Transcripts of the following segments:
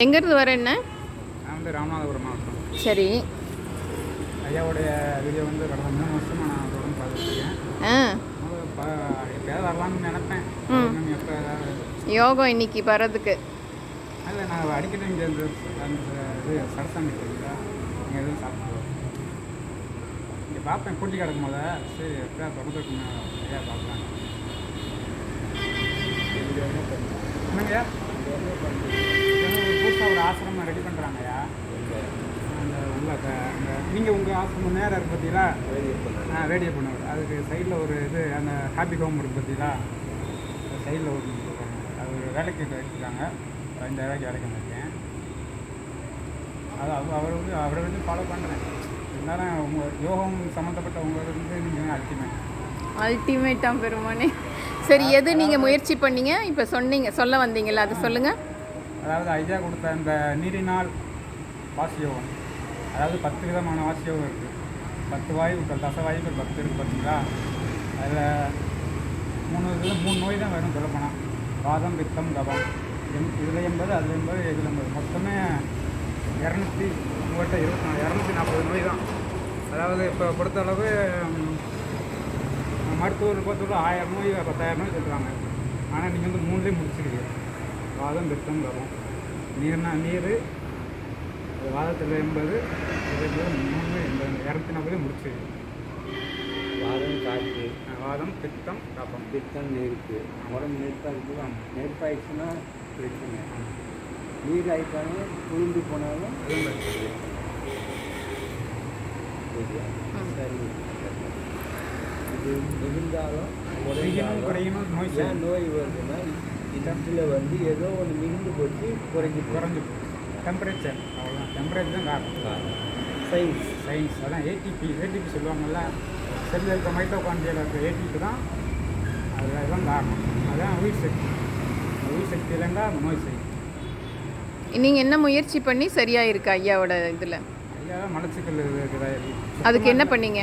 எங்கேருந்து வர என்ன? நான் வந்து ராமநாதபுரம் மாவட்டம். சரி. ஐயாவுடைய வீடியோ வந்து கடந்த மூணு வருஷமாக நான் தொடர்ந்து பார்த்துருக்கேன் ஆ. எப்போயாவது வரலாம்னு நினைப்பேன். எப்போ ஏதாவது. யோகம் இன்னைக்கு வர்றதுக்கு. அதில் நான் அடிக்கடி இங்கே இந்த அந்த இது சரசாமி இருக்குங்களா இங்கே எதுவும் சாப்பிடுவோம் இங்கே பார்ப்பேன் கூட்டி கிடக்கும் போத சரி எப்படியா தொடர்ந்து இருக்குன்னு ஐயா பார்க்கலாம். புதுசாக ஒரு ஆசிரமம் ரெடி பண்ணுறாங்க ஐயா அந்த உள்ள அந்த நீங்கள் உங்கள் ஆசிரமம் நேரம் இருக்கு பார்த்தீங்களா ஆ ரேடியோ பண்ணுவார். அதுக்கு சைடில் ஒரு இது அந்த ஹாப்பி ஹோம் இருக்கு பார்த்தீங்களா சைடில் ஒரு. அது ஒரு வேலைக்கு எடுத்துருக்காங்க ரெண்டாயிரூவாய்க்கு வேலைக்கு வந்திருக்கேன். அது அவர் அவர் வந்து அவரை வந்து ஃபாலோ பண்ணுறேன் இருந்தாலும் உங்கள் யோகம் சம்மந்தப்பட்ட உங்கள் வந்து நீங்கள் அல்டிமேட் அல்டிமேட்டாக பெருமானே. சரி எது நீங்கள் முயற்சி பண்ணீங்க? இப்போ சொன்னீங்க சொல்ல வந்தீங்கல்ல அது சொல்லுங்கள் அதாவது ஐயா கொடுத்த அந்த நீரினால் வாசியோகம் அதாவது பத்து விதமான வாசியோகம் இருக்குது பத்து வாயுக்கள் தச வாயுக்கள் பத்து இருக்குது பார்த்தீங்களா? அதில் மூணு இதில் மூணு நோய் தான் வரும் சொல்லப்போனால் வாதம் பித்தம் கபம். எம் இதில் எண்பது அதில் எண்பது இதில் எண்பது. மொத்தமே இரநூத்தி உங்கள்கிட்ட இருபத்தி நாலு இரநூத்தி நாற்பது நோய் தான். அதாவது இப்போ பொறுத்த அளவு மருத்துவர் பொறுத்தவரை ஆயிரம் நோய் பத்தாயிரம் நோய் சொல்கிறாங்க ஆனால் நீங்கள் வந்து மூணுலேயும் முடிச்சிருக்கீங்க. வாதம் பித்தம் கபம். நீர்னா நீர் வாதத்தில் எண்பது இது மூணு எண்பது இரநூத்தி நாற்பது முடிச்சிருக்கு வாதம் காற்று. வாதம் பித்தம் கபம் பித்தம் நெருப்பு. உடம்பு நெருப்பாக இருக்குது நெருப்பாயிடுச்சுன்னா பிரச்சனை. நீர் ஆயிட்டாலும் குளிர்ந்து போனாலும்? சரி. இது மிகுந்தாலும் குறையினும் நோய். நோய் வருதுன்னா இதில் வந்து ஏதோ ஒன்று மிகுந்து போச்சு குறைஞ்சி குறைஞ்சு டெம்பரேச்சர் அவ்வளோதான் டெம்பரேச்சர் தான் காரணம். சயின்ஸ் சயின்ஸ் அதான் ஏடிபி ஏடிபி சொல்லுவாங்கல்ல செல்லில் இருக்க மைட்டோகான்ட்ரியில் இருக்க ஏடிபி தான் அது அதுதான் காரணம். அதான் உயிர் சக்தி. உயிர் சக்தி இல்லைன்னா அந்த நோய் செய்யும் நீங்கள் என்ன முயற்சி பண்ணி சரியாக இருக்கு ஐயாவோட இதில்? ஐயா தான் மலச்சிக்கல் இருக்குதா அதுக்கு என்ன பண்ணீங்க?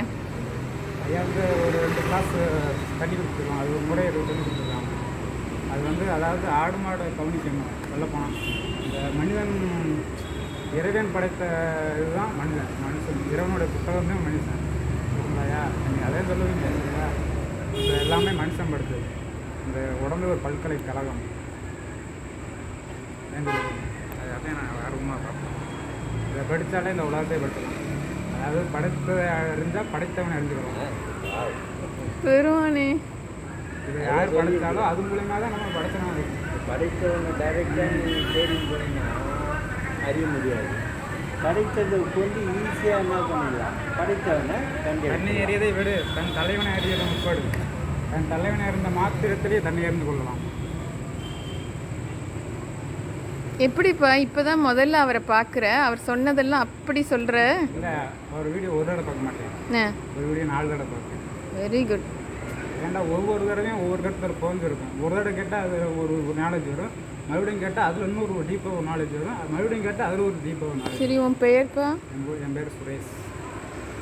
ஐயா வந்து ஒரு ரெண்டு கிளாஸ் தண்ணி கொடுத்துருக்கோம் அது ஒரு முறை தண்ணி கொடுத்துருக்காங்க அது வந்து அதாவது ஆடு மாடை கவனிக்கணும் சொல்லப்போனால் இந்த மனிதன் இறைவன் படைத்த இதுதான் மனிதன் மனுஷன். இறைவனுடைய புத்தகமே மனுஷன். இல்லையா நீங்கள் அதே சொல்லுவீங்க இல்லையா? இந்த எல்லாமே மனுஷன் படுத்தது. இந்த உடம்பு ஒரு பல்கலைக்கழகம் ஏன் அதை அது நான் ஆர்வமாக பார்ப்பேன். இதை படித்தாலே இந்த உலகத்தை படுத்தலாம் அதாவது படைத்ததை அறிஞ்சால் படைத்தவனை அறிஞ்சுக்கிறோம். பெருமானே இதை யார் படைத்தாலும் அது மூலியமாக தான் நம்ம இருக்கு படைத்தவங்க டைரெக்டாக நீங்கள் தேடி போனீங்கன்னா அறிய முடியாது. படைத்ததை கொண்டு ஈஸியாக என்ன பண்ணிடலாம் படைத்தவனை தன்னை அறியதை விடு. தன் தலைவனை அறியதை முற்படு. தன் தலைவனை அறிந்த மாத்திரத்திலே தன்னை அறிந்து கொள்ளலாம். எப்படிப்பா இப்போ தான் முதல்ல அவரை பார்க்குற? அவர் சொன்னதெல்லாம் அப்படி சொல்கிற இல்லை ஒரு வீடியோ ஒரு தடவை பார்க்க மாட்டேன். ஒரு வீடியோ நாலு தடவை பார்ப்பேன். வெரி குட் ஏன்டா ஒவ்வொரு தடவையும் ஒவ்வொரு புகழ்ந்து இருக்கும். ஒரு தடவை கேட்டால் அது ஒரு ஒரு நாலேஜ் வரும். மறுபடியும் கேட்டால் அதில் இன்னொரு ஒரு டீப்பாக ஒரு நாலேஜ் வரும். மறுபடியும் கேட்டால் அதில் ஒரு டீப்பாக ஒரு நாலேஜ் சரி உன் பெயர்ப்பா என் பேர் சுரேஷ்.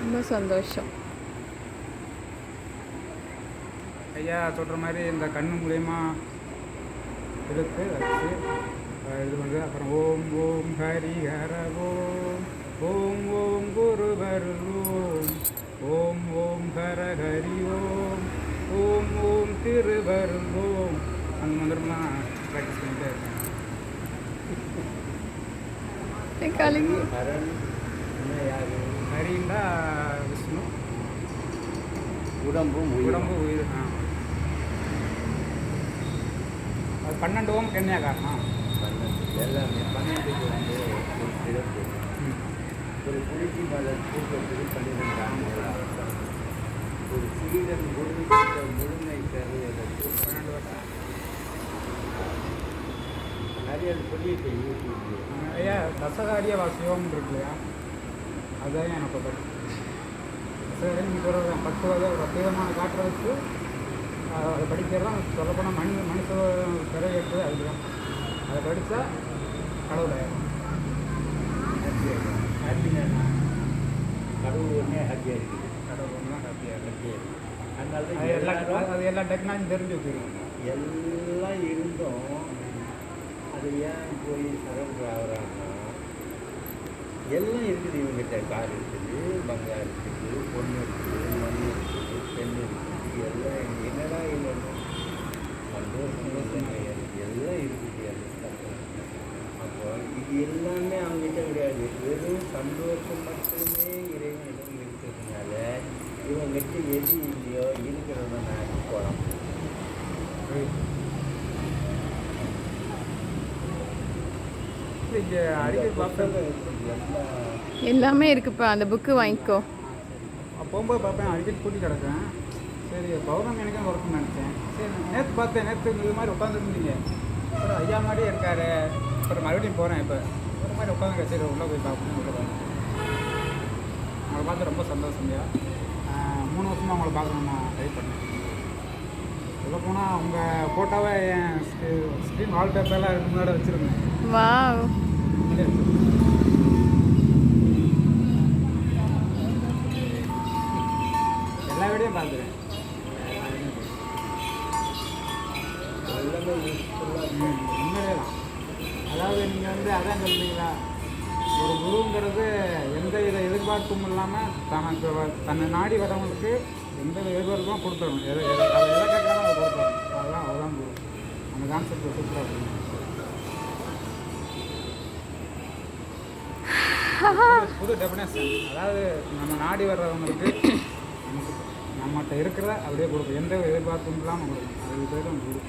ரொம்ப சந்தோஷம். ஐயா சொல்கிற மாதிரி இந்த கண்ணு மூலயமா இழுத்து வச்சு இது பண்ணுறது அப்புறம் ஓம் ஓம் ஹரி ஹர ஓம் ஓம் குருவர் ஓம் ஓம் ஓம் ஹர ஹரி ஓம் ஓம் ஓம் திருவர் ஓம் அந்த மந்திரம்லாம் ப்ராக்டிஸ் பண்ணிட்டே இருக்கேன் கலங்கி ஹரன் என்ன யாரு ஹரிண்டா விஷ்ணு உடம்பும் உடம்பு உயிர் அது பன்னெண்டு ஓம் கன்னியா காரணம் பன்னெண்டு எல்லாமே பன்னெண்டுக்கு வந்து ஒரு சிறப்பு ஒரு குளிர்ச்சி மலர் தூக்கத்துக்கு பன்னிரெண்டு ஆண்டுகள் ஒரு சீடன் முழுமைத்த முழுமை பெறுவதற்கு ஐயா தசகாரிய வாசியம் இருக்கு இல்லையா அதுதான் எனக்கு படி தசகாரியம் சொல்கிறது பத்து வகை பத்து விதமான காற்றை வச்சு அதை படிக்கிறது தான் சொல்லப்போனால் மனித மனுஷ பிறகு எடுத்தது அதுதான். அதை படித்தா கடவுள் ஆயிரும். ஹாப்பினா கடவுள் ஒன்றே ஹாப்பியாக இருக்குது. கடவுள் ஒன்று தான் ஹாப்பியாக ஹாப்பியாக இருக்குது அதனால அது தான் எல்லா அது எல்லா டெக்னாலஜி தெரிஞ்சு வச்சுருக்கோம் எல்லாம் இருந்தும் அது ஏன் போய் சரண்டர் ஆகுறாங்கன்னா எல்லாம் இருக்குது இவங்ககிட்ட கார் இருக்குது பங்களா இருக்குது பொண்ணு இருக்குது மண் இருக்குது பெண் இருக்குது எல்லாம் என்னடா இல்லைன்னு சந்தோஷம் எல்லாம் இருக்குது எல்லாம் அப்போ இது எல்லாமே அவங்ககிட்ட கிடையாது. வெறும் சந்தோஷம் மட்டுமே இறைவனிடம் இருக்கிறதுனால இவங்ககிட்ட எது இல்லையோ இருக்கிறத நான் போகலாம் இங்கே அடிக்கடி பார்ப்பேன் புத்தகம் இருக்குது எல்லாம் எல்லாமே இருக்குப்பா அந்த புக்கு வாங்கிக்கோ. போகும்போது பார்ப்பேன் அடிக்கடி கூட்டி கிடக்கேன் சரி பௌர்ணமி எனக்கும் ஒர்க்குன்னு நினச்சேன். சரி நேற்று பார்த்தேன் நேற்று இது மாதிரி உட்காந்துருந்தீங்க. அப்புறம் ஐயா மாதிரியே இருக்காரு. அப்புறம் மறுபடியும் போகிறேன் இப்போ. ஒரு மாதிரி உட்காந்து சரி உள்ளே போய் பார்க்கணும் உள்ள போய் உங்களை பார்த்து ரொம்ப சந்தோஷங்கய்யா ஆஹ் மூணு வருஷமாக உங்களை பார்க்கணும்னு நான் ட்ரை பண்ணேன். சொல்ல போனால் உங்கள் ஃபோட்டோவை என் ஸ்க்ரீன் வால்பேப்பர்லாம் இருக்கு முன்னாடி வச்சுருந்தேன். வச்சிருந்தேன். எல்லா வீடியும் பார்த்துருக்கேன் உண்மையிலே தான் அதாவது நீங்கள் வந்து அதான் சொல்றீங்களா? ஒரு குருங்கிறது எந்த வித எதிர்பார்ப்பும் இல்லாமல் தனக்கு வ- தன்னை நாடி வரவங்களுக்கு எந்த வித எதிர்பார்ப்பும் கொடுத்துடணும். எதை எதை அதை எதை கேட்கறாலும் அதை கொடுத்துடணும். அதுதான் அதுதான் குரு அந்த கான்செப்ட் சூப்பராக இருக்கும் புது- டெஃபினேஷன் அதாவது நம்ம நாடி வர்றவங்களுக்கு நமக்கு நம்மகிட்ட இருக்கிறத அப்படியே கொடுக்கும். எந்த எதிர்பார்ப்பும் இல்லாமல் கொடுக்கும். அது பேர் தான் குரு